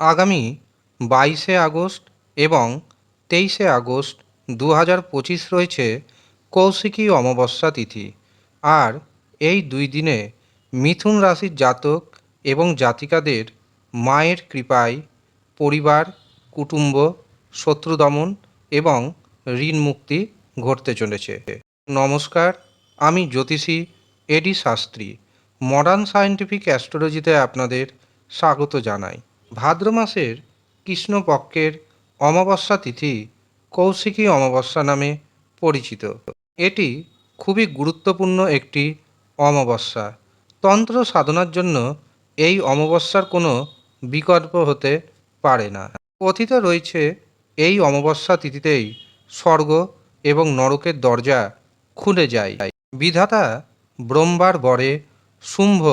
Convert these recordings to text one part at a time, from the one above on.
আগামী বাইশে আগস্ট এবং তেইশে আগস্ট দু হাজার পঁচিশ রয়েছে কৌশিকী অমাবস্যা তিথি। আর এই দুই দিনে মিথুন রাশির জাতক এবং জাতিকাদের মায়ের কৃপায় পরিবার, কুটুম্ব, শত্রু দমন এবং ঋণ মুক্তি ঘটতে চলেছে। নমস্কার, আমি জ্যোতিষী A D Shastri. Modern scientific অ্যাস্ট্রোলজিতে আপনাদের স্বাগত জানাই। ভাদ্র মাসের কৃষ্ণপক্ষের অমাবস্যা তিথি কৌশিকী অমাবস্যা নামে পরিচিত। এটি খুবই গুরুত্বপূর্ণ একটি অমাবস্যা। তন্ত্র সাধনার জন্য এই অমাবস্যার কোনো বিকল্প হতে পারে না। কথিত রয়েছে, এই অমাবস্যা তিথিতেই স্বর্গ এবং নরকের দরজা খুলে যায়। বিধাতা ব্রহ্মার বরে শুম্ভ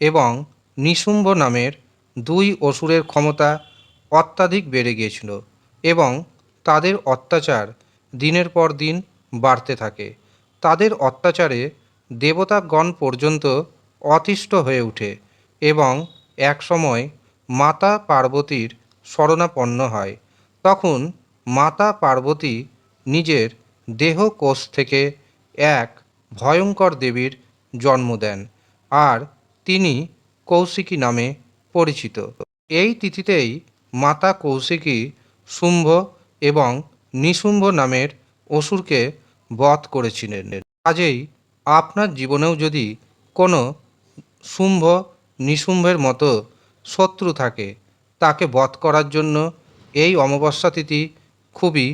এবং নিশুম্ভ নামের দুই অসুরের ক্ষমতা অত্যাধিক বেড়ে গিয়েছিল এবং তাদের অত্যাচার দিনের পর দিন বাড়তে থাকে। তাদের অত্যাচারে দেবতাগণ পর্যন্ত অতিষ্ঠ হয়ে ওঠে এবং একসময় মাতা পার্বতীর শরণাপন্ন হয়। তখন মাতা পার্বতী নিজের দেহ কোষ থেকে এক ভয়ঙ্কর দেবীর জন্ম দেন। আর তিনি কৌশিকী নামে পরিচিত। এই তিথিতেই মাতা কৌশিকী শুম্ভ এবং নিশুম্ভ নামের অসুরকে বধ করেছিলেন। কাজেই আপনার জীবনেও যদি কোনো শুম্ভ, নিশুম্ভের মতো শত্রু থাকে, তাকে বধ করার জন্য এই অমাবস্যা তিথি খুবই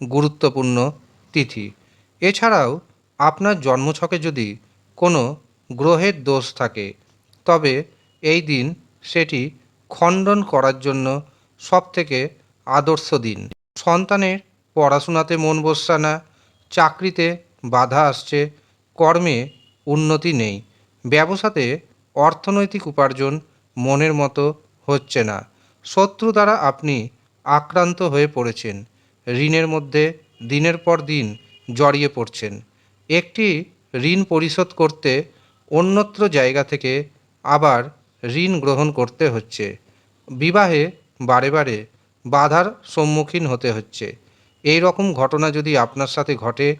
গুরুত্বপূর্ণ তিথি। এছাড়াও আপনার জন্মছকে যদি কোনো গ্রহের দোষ থাকে, তবে এই দিন সেটি খণ্ডন করার জন্য সবথেকে আদর্শ দিন। সন্তানের পড়াশোনাতে মন বসছে না, চাকরিতে বাধা আসছে, কর্মে উন্নতি নেই, ব্যবসাতে অর্থনৈতিক উপার্জন মনের মতো হচ্ছে না। শত্রু দ্বারা আপনি আক্রান্ত হয়ে পড়েছেন, ঋণের মধ্যে দিনের পর দিন জড়িয়ে পড়ছেন। একটি ঋণ পরিশোধ করতে অন্যত্র জায়গা থেকে আবার ঋণ গ্রহণ করতে হচ্ছে। বিবাহে বারে বারে বাধার সম্মুখীন হতে হচ্ছে। এই রকম ঘটনা যদি আপনার সাথে ঘটে,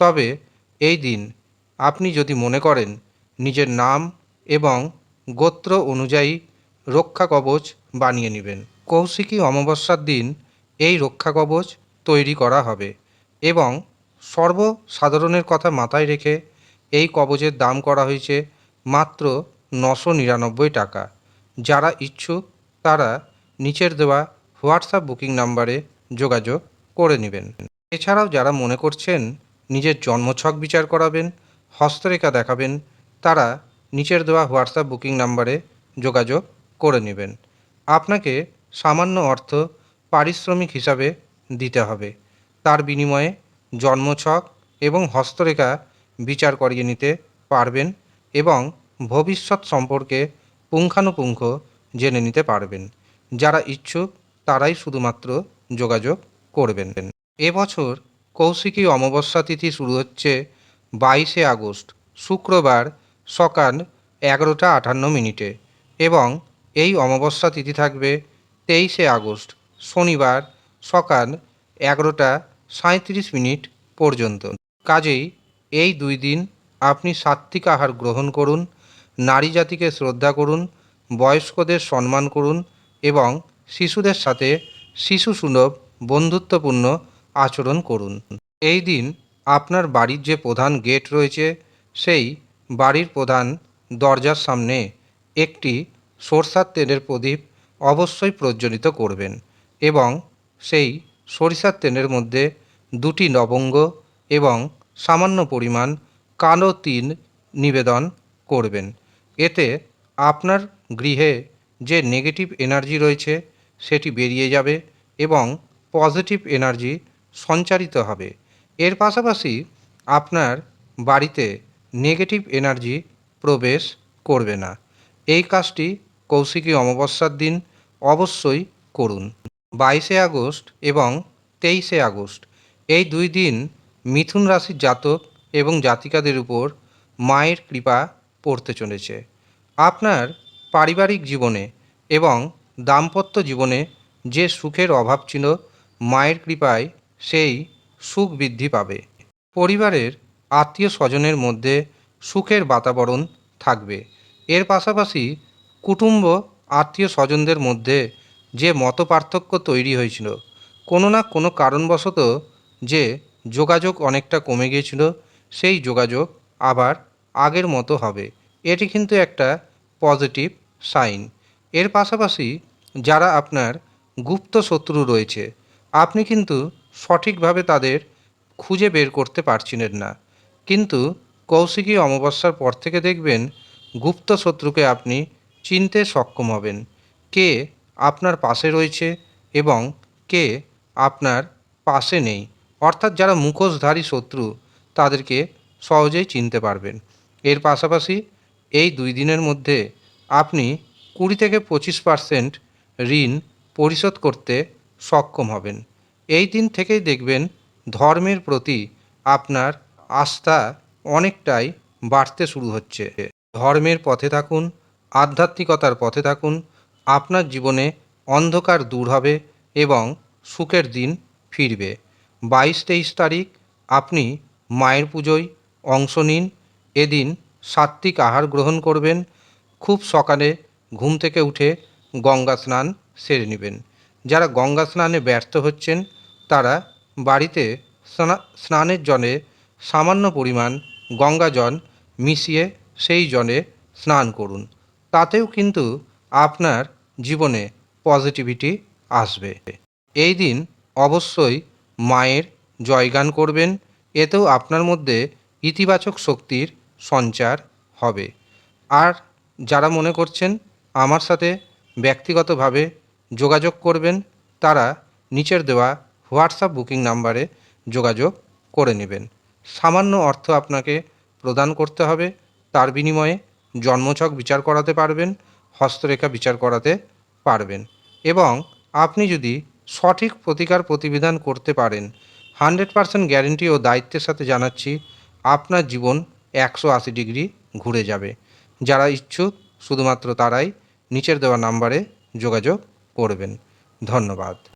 তবে এই দিন আপনি যদি মনে করেন নিজের নাম এবং গোত্র অনুযায়ী রক্ষা কবচ বানিয়ে নেবেন। কৌশিকী অমাবস্যার দিন এই রক্ষা কবচ তৈরি করা হবে এবং সর্বসাধারণের কথা মাথায় রেখে এই কবচের দাম করা হয়েছে মাত্র নশো নিরানব্বই টাকা। যারা ইচ্ছুক, তারা নিচের দেওয়া হোয়াটসঅ্যাপ বুকিং নাম্বারে যোগাযোগ করে নেবেন। এছাড়াও যারা মনে করছেন নিজের জন্মছক বিচার করাবেন, হস্তরেখা দেখাবেন, তারা নিচের দেওয়া হোয়াটসঅ্যাপ বুকিং নাম্বারে যোগাযোগ করে নেবেন। আপনাকে সামান্য অর্থ পারিশ্রমিক হিসাবে দিতে হবে। তার বিনিময়ে জন্মছক এবং হস্তরেখা বিচার করিয়ে নিতে পারবেন এবং ভবিষ্যৎ সম্পর্কে পুঙ্খানুপুঙ্খ জেনে নিতে পারবেন। যারা ইচ্ছুক, তারাই শুধুমাত্র যোগাযোগ করবেন। এবছর কৌশিকী অমাবস্যা তিথি শুরু হচ্ছে বাইশে আগস্ট, শুক্রবার সকাল এগারোটা আটান্ন মিনিটে এবং এই অমাবস্যা তিথি থাকবে তেইশে আগস্ট, শনিবার সকাল এগারোটা সাঁত্রিশ মিনিট পর্যন্ত। কাজেই এই দুই দিন আপনি সাত্ত্বিক আহার গ্রহণ করুন নারী জাতিকে শ্রদ্ধা করুন, বয়স্কদের সম্মান করুন এবং শিশুদের সাথে শিশু সুলভ, বন্ধুত্বপূর্ণ আচরণ করুন। এই দিন আপনার বাড়ির যে প্রধান গেট রয়েছে, সেই বাড়ির প্রধান দরজার সামনে একটি সরষার তেলের প্রদীপ অবশ্যই প্রজ্বলিত করবেন এবং সেই সরিষার তেলের মধ্যে দুটি লবঙ্গ এবং সামান্য পরিমাণ কালো তিল নিবেদন করবেন। এতে আপনার গৃহে যে নেগেটিভ এনার্জি রয়েছে সেটি বেরিয়ে যাবে এবং পজিটিভ এনার্জি সঞ্চারিত হবে। এর পাশাপাশি আপনার বাড়িতে নেগেটিভ এনার্জি প্রবেশ করবে না। এই কাজটি কৌশিকী অমাবস্যার দিন অবশ্যই করুন। বাইশে আগস্ট এবং তেইশে আগস্ট, এই দুই দিন মিথুন রাশির জাতক এবং জাতিকাদের উপর মায়ের কৃপা পড়তে চলেছে। আপনার পারিবারিক জীবনে এবং দাম্পত্য জীবনে যে সুখের অভাব ছিল, মায়ের কৃপায় সেই সুখ বৃদ্ধি পাবে। পরিবারের আত্মীয় স্বজনের মধ্যে সুখের বাতাবরণ থাকবে। এর পাশাপাশি কুটুম্ব আত্মীয় স্বজনদের মধ্যে যে মত পার্থক্য তৈরি হয়েছিল, কোনো না কোনো কারণবশত যে যোগাযোগ অনেকটা কমে গিয়েছিল, সেই যোগাযোগ আবার আগের মতো হবে। এটি কিন্তু একটা পজিটিভ সাইন। এর পাশাপাশি যারা আপনার গুপ্ত শত্রু রয়েছে, আপনি কিন্তু সঠিকভাবে তাদের খুঁজে বের করতে পারছিলেন না। কিন্তু কৌশিকী অমাবস্যার পর থেকে দেখবেন গুপ্ত শত্রুকে আপনি চিনতে সক্ষম হবেন। কে আপনার পাশে রয়েছে এবং কে আপনার পাশে নেই। অর্থাৎ যারা মুখোশধারী শত্রু, তাদেরকে সহজেই চিনতে পারবেন। এর পাশাপাশি এই দুই দিনের মধ্যে আপনি কুড়ি থেকে পঁচিশ পার্সেন্ট ঋণ পরিশোধ করতে সক্ষম হবেন। এই দিন থেকেই দেখবেন ধর্মের প্রতি আপনার আস্থা অনেকটাই বাড়তে শুরু হচ্ছে। ধর্মের পথে থাকুন, আধ্যাত্মিকতার পথে থাকুন, আপনার জীবনে অন্ধকার দূর হবে এবং সুখের দিন ফিরবে। বাইশ তেইশ তারিখ আপনি মায়ের পুজোয় অংশ নিন এদিন সাত্ত্বিক আহার গ্রহণ করবেন, খুব সকালে ঘুম থেকে উঠে গঙ্গা স্নান সেরে নেবেন। যারা গঙ্গা স্নানে ব্যর্থ হচ্ছেন, তারা বাড়িতে স্নানের জলে সামান্য পরিমাণ গঙ্গা জল মিশিয়ে সেই জলে স্নান করুন। তাতেও কিন্তু আপনার জীবনে পজিটিভিটি আসবে। এই দিন অবশ্যই মায়ের জয়গান করবেন, এতেও আপনার মধ্যে ইতিবাচক শক্তির সঞ্চার হবে। আর যারা মনে করছেন আমার সাথে ব্যক্তিগতভাবে যোগাযোগ করবেন, তারা নিচের দেওয়া হোয়াটসঅ্যাপ বুকিং নাম্বারে যোগাযোগ করে নেবেন। সামান্য অর্থ আপনাকে প্রদান করতে হবে। তার বিনিময়ে জন্মছক বিচার করাতে পারবেন, হস্তরেখা বিচার করাতে পারবেন এবং আপনি যদি সঠিক প্রতিকার প্রতিবিধান করতে পারেন, হান্ড্রেড পারসেন্ট গ্যারেন্টি ও দায়িত্বের সাথে জানাচ্ছি, আপনার জীবন একশো আশি ডিগ্রি ঘুরে যাবে। যারা ইচ্ছুক, শুধুমাত্র তারাই নিচের দেওয়া নাম্বারে যোগাযোগ করবেন। ধন্যবাদ।